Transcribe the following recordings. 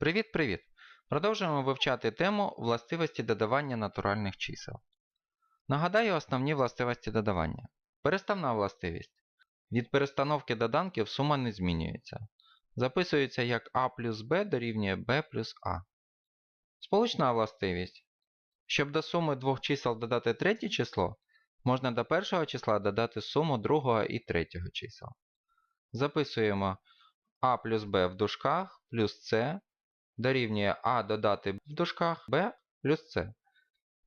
Привіт-привіт! Продовжуємо вивчати тему властивості додавання натуральних чисел. Нагадаю основні властивості додавання. Переставна властивість. Від перестановки доданків сума не змінюється. Записується як а плюс b дорівнює b плюс а. Сполучна властивість. Щоб до суми двох чисел додати третє число, можна до першого числа додати суму другого і третього чисел. Записуємо а плюс b в дужках плюс c дорівнює а додати в дужках b плюс c.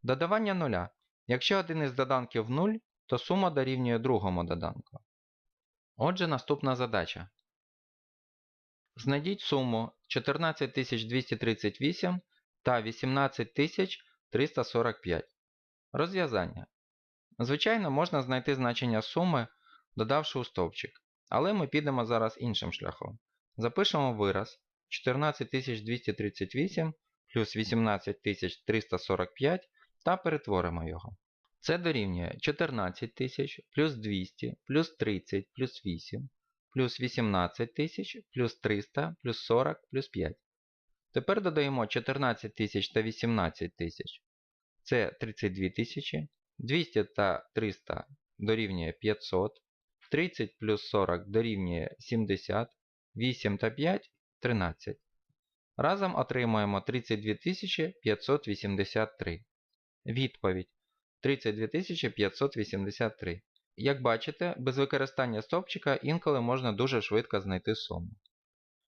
Додавання нуля. Якщо один із доданків 0, то сума дорівнює другому доданку. Отже, наступна задача. Знайдіть суму 14238 та 18345. Розв'язання. Звичайно, можна знайти значення суми, додавши у стовпчик. Але ми підемо зараз іншим шляхом. Запишемо вираз 14238 плюс 18345 та перетворимо його. Це дорівнює 14000 плюс 200 плюс 30 плюс 8 плюс 18000 плюс 300 плюс 40 плюс 5. Тепер додаємо 14000 та 18000. Це 32 тисячі. 200 та 300 дорівнює 500. 30 плюс 40 дорівнює 70. 8 та 5 13. Разом отримуємо 32 583. Відповідь 32 583. Як бачите, без використання стопчика інколи можна дуже швидко знайти суму.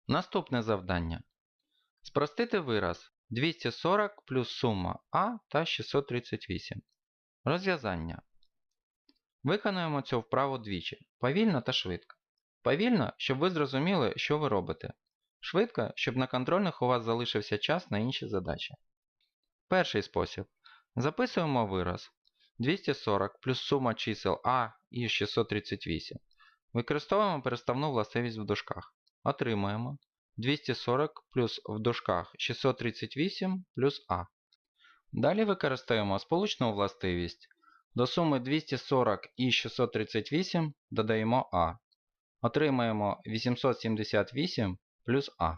Наступне завдання. Спростити вираз 240 плюс сума А та 638. Розв'язання. Виконуємо цю вправу двічі. Повільно та швидко. Повільно, щоб ви зрозуміли, що ви робите. Швидко, щоб на контрольних у вас залишився час на інші задачі. Перший спосіб. Записуємо вираз 240 плюс сума чисел А і 638. Використовуємо переставну властивість в дужках. Отримуємо 240 плюс в дужках 638 плюс А. Далі використаємо сполучну властивість. До суми 240 і 638 додаємо А. Отримаємо 878 плюс А.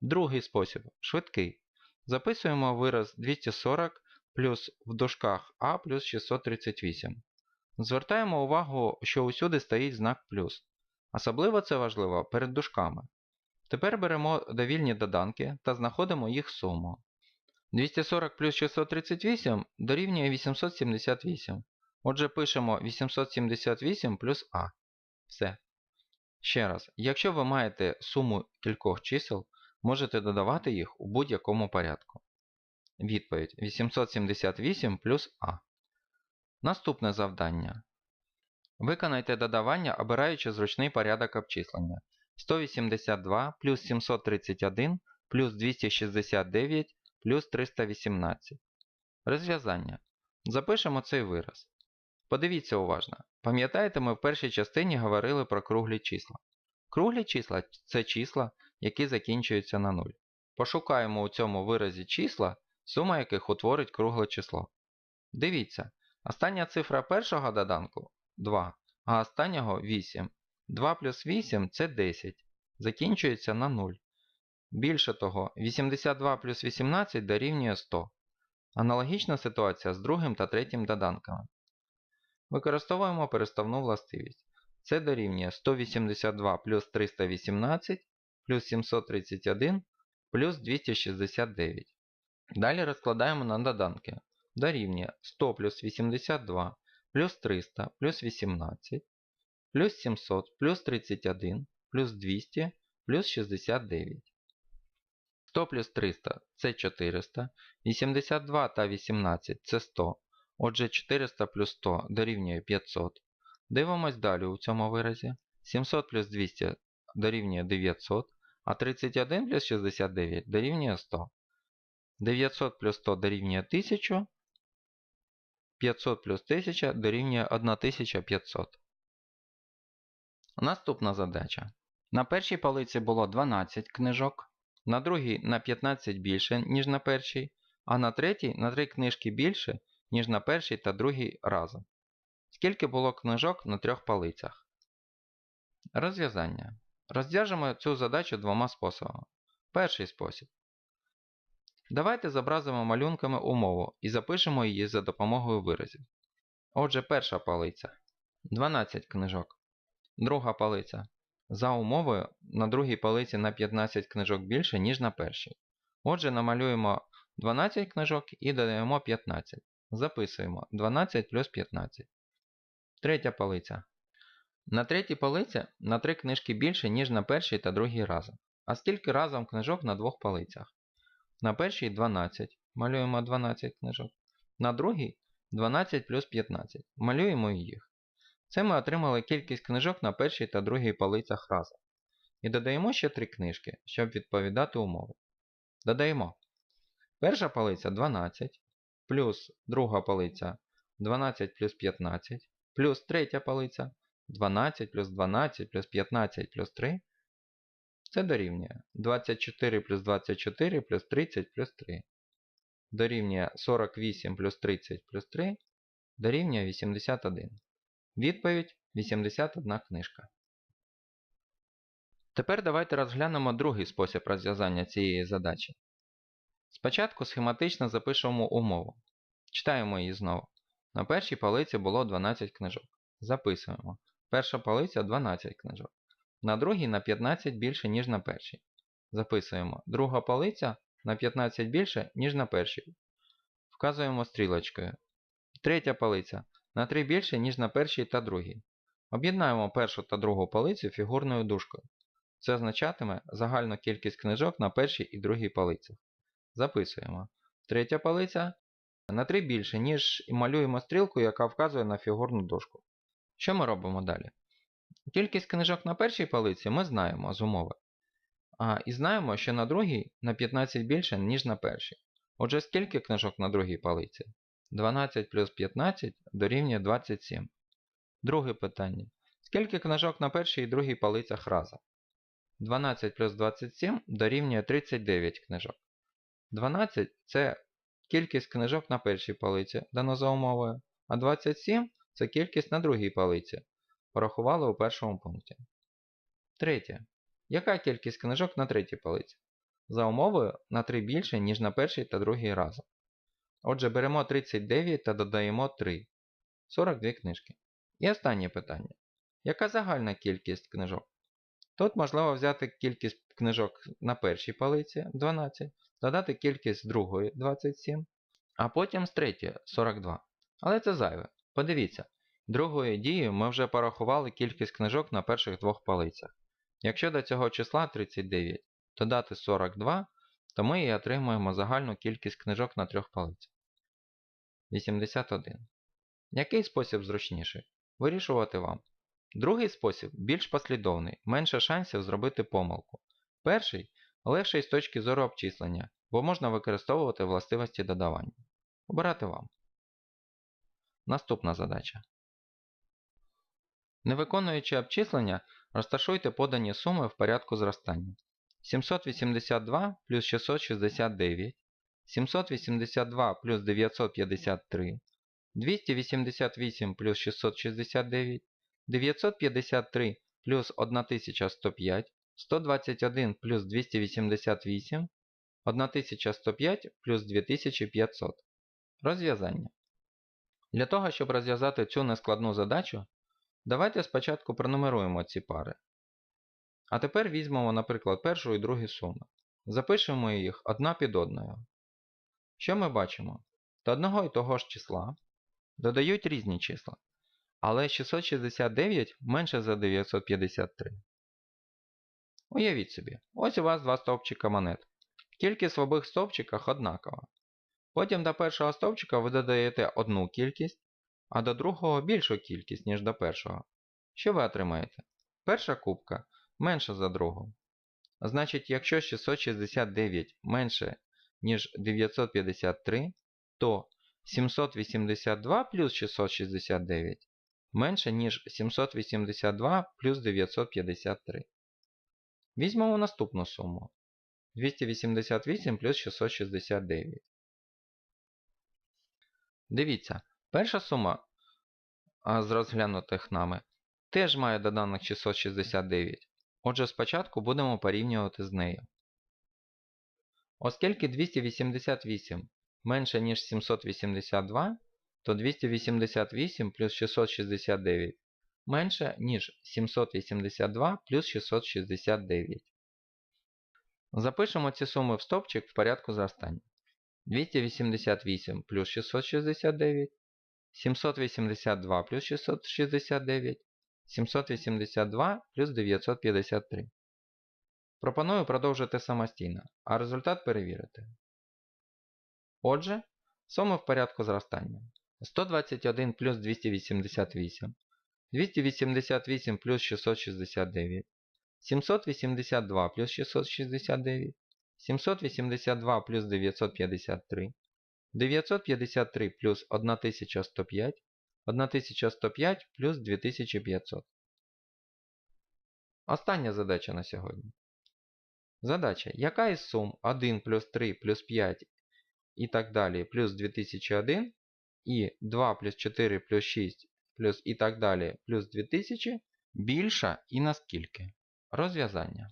Другий спосіб швидкий. Записуємо вираз 240 плюс в дужках А плюс 638. Звертаємо увагу, що усюди стоїть знак плюс. Особливо це важливо перед дужками. Тепер беремо довільні доданки та знаходимо їх суму. 240 плюс 638 дорівнює 878. Отже, пишемо 878 плюс А. Все. Ще раз, якщо ви маєте суму кількох чисел, можете додавати їх у будь-якому порядку. Відповідь 878 плюс А. Наступне завдання. Виконайте додавання, обираючи зручний порядок обчислення. 182 плюс 731 плюс 269 плюс 318. Розв'язання. Запишемо цей вираз. Подивіться уважно. Пам'ятаєте, ми в першій частині говорили про круглі числа. Круглі числа це числа, які закінчуються на 0. Пошукаємо у цьому виразі числа, сума яких утворить кругле число. Дивіться, остання цифра першого доданку 2, а останнього 8. 2 плюс 8 це 10. Закінчується на 0. Більше того, 82 плюс 18 дорівнює 100. Аналогічна ситуація з другим та третім доданками. Використовуємо переставну властивість. Це дорівнює 182 плюс 318 плюс 731 плюс 269. Далі розкладаємо на доданки. Дорівнює 100 плюс 82 плюс 300 плюс 18 плюс 700 плюс 31 плюс 200 плюс 69. 100 плюс 300 це 400, 82 та 18 це 100. Отже, 400 плюс 100 дорівнює 500. Дивимось далі у цьому виразі. 700 плюс 200 дорівнює 900, а 31 плюс 69 дорівнює 100. 900 плюс 100 дорівнює 1000, 500 плюс 1000 дорівнює 1500. Наступна задача. На першій полиці було 12 книжок, на другій на 15 більше, ніж на першій, а на третій на 3 книжки більше, ніж на першій та другій разом. Скільки було книжок на трьох полицях? Розв'язання. Розв'яжемо цю задачу двома способами. Перший спосіб. Давайте зобразимо малюнками умову і запишемо її за допомогою виразів. Отже, перша палиця 12 книжок. Друга палиця. За умовою, на другій палиці на 15 книжок більше, ніж на першій. Отже, намалюємо 12 книжок і додаємо 15. Записуємо 12 плюс 15. Третя палиця. На третій палиці на 3 книжки більше, ніж на першій та другій разом. А скільки разом книжок на двох палицях? На першій 12. Малюємо 12 книжок. На другій 12 плюс 15. Малюємо їх. Це ми отримали кількість книжок на першій та другій палицях разом. І додаємо ще 3 книжки, щоб відповідати умови. Додаємо. Перша палиця 12, плюс друга палиця 12 плюс 15, плюс третя палиця 12 плюс 12 плюс 15 плюс 3. Це дорівнює 24 плюс 24 плюс 30 плюс 3. Дорівнює 48 плюс 30 плюс 3. Дорівнює 81. Відповідь 81 книжка. Тепер давайте розглянемо другий спосіб розв'язання цієї задачі. Спочатку схематично запишемо умову. Читаємо її знову. На першій палиці було 12 книжок. Записуємо. Перша палиця 12 книжок. На другій на 15 більше, ніж на першій. Записуємо. Друга палиця на 15 більше, ніж на першій. Вказуємо стрілочкою. Третя палиця на 3 більше, ніж на першій та другій. Об'єднаємо першу та другу палицю фігурною дужкою. Це означатиме загальну кількість книжок на першій і другій палицях. Записуємо. Третя палиця на 3 більше, ніж малюємо стрілку, яка вказує на фігурну дужку. Що ми робимо далі? Кількість книжок на першій палиці ми знаємо з умови. А, І знаємо, що на другій на 15 більше, ніж на першій. Отже, скільки книжок на другій палиці? 12 плюс 15 дорівнює 27. Друге питання. Скільки книжок на першій і другій палицях разом? 12 плюс 27 дорівнює 39 книжок. 12 це кількість книжок на першій палиці, дано за умовою, а 27 це кількість на другій палиці. Порахували у першому пункті. Третє. Яка кількість книжок на третій палиці? За умовою на 3 більше, ніж на першій та другій разом. Отже, беремо 39 та додаємо 3. 42 книжки. І останнє питання. Яка загальна кількість книжок? Тут можливо взяти кількість книжок на першій палиці 12, додати кількість другої 27, а потім з третьої 42. Але це зайве. Подивіться, другою дією ми вже порахували кількість книжок на перших двох палицях. Якщо до цього числа 39 додати 42, то ми і отримуємо загальну кількість книжок на трьох палицях. 81. Який спосіб зручніший? Вирішувати вам. Другий спосіб більш послідовний, менше шансів зробити помилку. Перший легший з точки зору обчислення, бо можна використовувати властивості додавання. Обирати вам. Наступна задача. Не виконуючи обчислення, розташуйте подані суми в порядку зростання. 782 плюс 669, 782 плюс 953, 288 плюс 669, 953 плюс 1105, 121 плюс 288, 1105 плюс 2500. Розв'язання. Для того, щоб розв'язати цю нескладну задачу, давайте спочатку пронумеруємо ці пари. А тепер візьмемо, наприклад, першу і другу суми. Запишемо їх одна під одною. Що ми бачимо? До одного і того ж числа додають різні числа. Але 669 менше за 953. Уявіть собі, ось у вас два стовпчика монет. Кількість в обох стовпчиках однакова. Потім до першого стовпчика ви додаєте одну кількість, а до другого більшу кількість, ніж до першого. Що ви отримаєте? Перша кубка менша за другу. Значить, якщо 669 менше, ніж 953, то 782 плюс 669 менше, ніж 782 плюс 953. Візьмемо наступну суму. 288 плюс 669. Дивіться, перша сума з розглянутих нами теж має доданок 669. Отже, спочатку будемо порівнювати з нею. Оскільки 288 менше, ніж 782, то 288 плюс 669 менше, ніж 782 плюс 669. Запишемо ці суми в стовпчик в порядку зростання. 288 плюс 669, 782 плюс 669, 782 плюс 953. Пропоную продовжити самостійно, а результат перевірити. Отже, суми в порядку зростання. 121 плюс 288, 288 плюс 669, 782 плюс 669, 782 плюс 953, 953 плюс 1105, 1105 плюс 2500. Остання задача на сьогодні. Задача. Яка із сум 1 плюс 3 плюс 5 і так далі плюс 2001 і 2 плюс 4 плюс 6 плюс і так далі плюс 2000 більша і наскільки? Розв'язання.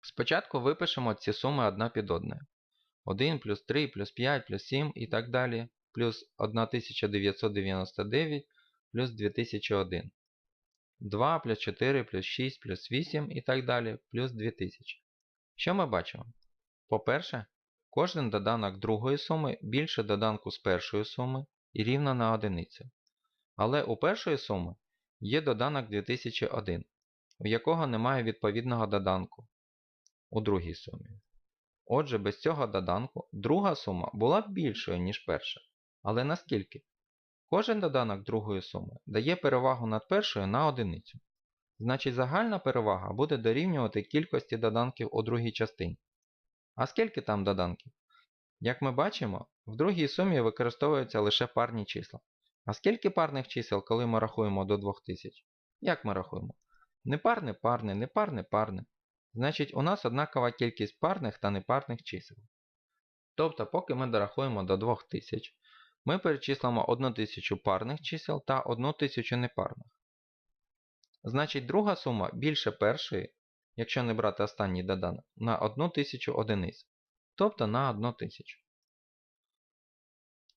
Спочатку випишемо ці суми одна під одною. 1 плюс 3 плюс 5 плюс 7 і так далі плюс 1999 плюс 2001. 2 плюс 4 плюс 6 плюс 8 і так далі плюс 2000. Що ми бачимо? По-перше, кожен доданок другої суми більше доданку з першої суми і рівно на одиницю. Але у першої суми є доданок 2001, у якого немає відповідного доданку у другій сумі. Отже, без цього доданку друга сума була б більшою, ніж перша. Але наскільки? Кожен доданок другої суми дає перевагу над першою на одиницю. Значить загальна перевага буде дорівнювати кількості доданків у другій частині. А скільки там доданків? Як ми бачимо, в другій сумі використовуються лише парні числа. А скільки парних чисел, коли ми рахуємо до 2000? Як ми рахуємо? Непарне парне, непарне парне. Значить, у нас однакова кількість парних та непарних чисел. Тобто, поки ми дорахуємо до 2000, ми перечислимо 1000 парних чисел та 1000 непарних. Значить, друга сума більше першої, якщо не брати останній доданок, на 1000 одиниць, тобто на 1000.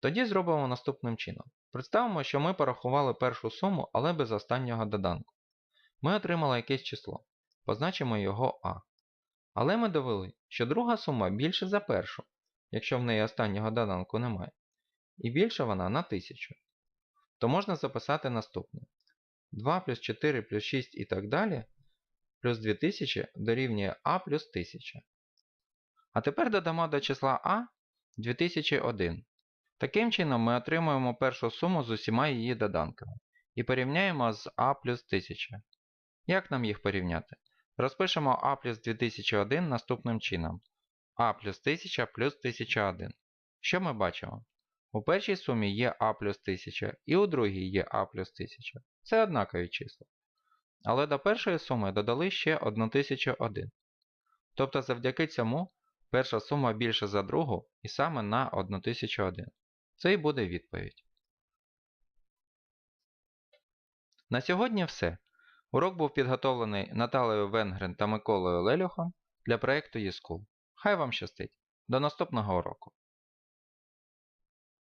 Тоді зробимо наступним чином. Представимо, що ми порахували першу суму, але без останнього доданку. Ми отримали якесь число. Позначимо його А. Але ми довели, що друга сума більше за першу, якщо в неї останнього доданку немає. І більше вона на 1000. То можна записати наступне. 2 плюс 4 плюс 6 і так далі плюс 2000 дорівнює А плюс 1000. А тепер додамо до числа А 2001. Таким чином ми отримуємо першу суму з усіма її доданками і порівняємо з А плюс 1000. Як нам їх порівняти? Розпишемо А плюс 2001 наступним чином. А плюс 1000 плюс 1001. Що ми бачимо? У першій сумі є А плюс 1000 і у другій є А плюс 1000. Це однакові числа. Але до першої суми додали ще 1001. Тобто завдяки цьому перша сума більша за другу і саме на 1001. Це і буде відповідь. На сьогодні все. Урок був підготовлений Наталею Венгрен та Миколою Лелюхом для проєкту eSchool. Хай вам щастить! До наступного уроку!